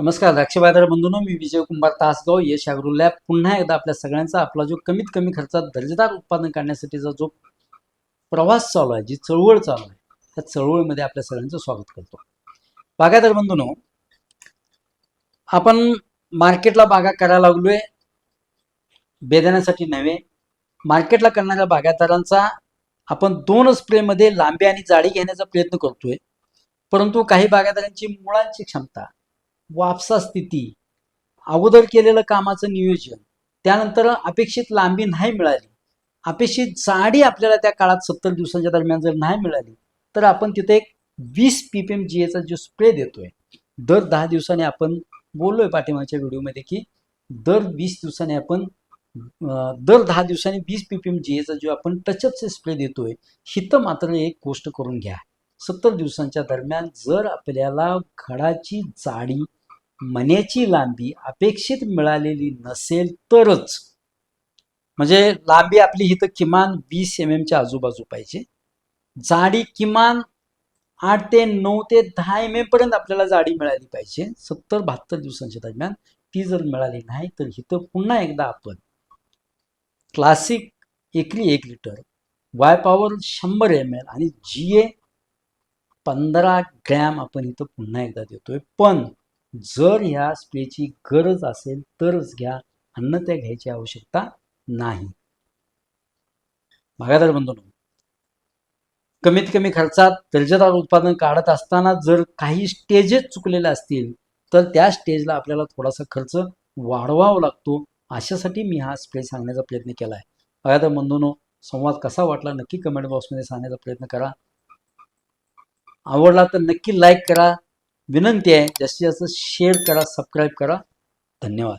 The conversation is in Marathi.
नमस्कार द्राक्ष बाजार बंधूंनो मी विजय कुंभार तासगाव यश अॅग्रो लॅब. पुन्हा एकदा आपल्या सगळ्यांचा आपला जो कमीत कमी खर्चात दर्जेदार उत्पादन काढण्यासाठीचा जो प्रवास चालू आहे जी चळवळ चालू आहे त्या चळवळीमध्ये आपल्या सगळ्यांचं स्वागत करतो. बागायदार बंधूंनो आपण मार्केटला बागा करायला लागलोय बेदाण्यासाठी नव्हे. मार्केटला करणाऱ्या बागायतदारांचा आपण दोन स्प्रेमध्ये लांबी आणि जाडी घेण्याचा प्रयत्न करतोय. परंतु काही बागायतदारांची मुळांची क्षमता वापसा स्थिती. अगोदर केलेलं कामाचं नियोजन. त्यानंतर अपेक्षित लांबी नाही मिळाली. अपेक्षित जाडी आपल्याला त्या काळात सत्तर दिवसांच्या दरम्यान जर नाही मिळाली तर आपण तिथे एक वीस पी पी एम जी एचा जो स्प्रे देतोय दर दहा दिवसाने आपण बोललोय पाठिंबाच्या व्हिडिओमध्ये की दर वीस दिवसाने आपण दर दहा दिवसांनी वीस पी पी एम जी एचा जो आपण टचअपचे स्प्रे देतोय हिथं मात्र एक गोष्ट करून घ्या. सत्तर दिवसांच्या दरम्यान जर आपल्याला घडाची जाडी मण्याची लांबी अपेक्षित मिळालेली नसेल तरच. म्हणजे लांबी आपली हिथं किमान वीस एम एमच्या आजूबाजू पाहिजे. जाडी किमान आठ ते नऊ ते दहा एम एम पर्यंत आपल्याला जाडी मिळाली पाहिजे. सत्तर बहात्तर दिवसांच्या दरम्यान ती जर मिळाली नाही तर इथं पुन्हा एकदा आपण क्लासिक एकरी एक लिटर वाय पॉवर शंभर एम एल आणि जी ए पंधरा ग्रॅम आपण इथं पुन्हा एकदा देतोय. पण जर ह्या स्प्रेची गरज असेल तरच घ्या. अन्यथा घ्यायची आवश्यकता नाही. बागायदार बंधून कमीत कमी खर्चात दर्जेदार उत्पादन काढत असताना जर काही स्टेजेस चुकलेले असतील तर त्या स्टेजला आपल्याला थोडासा खर्च वाढवावा लागतो. अशासाठी मी हा स्प्रे सांगण्याचा प्रयत्न केला आहे बागायदार बंधूंनो संवाद कसा वाटला नक्की कमेंट बॉक्समध्ये सांगण्याचा प्रयत्न करा. आवडला तर नक्की लाईक करा. विनंती आहे जास्तीत जास्त शेअर करा सबस्क्राईब करा. धन्यवाद.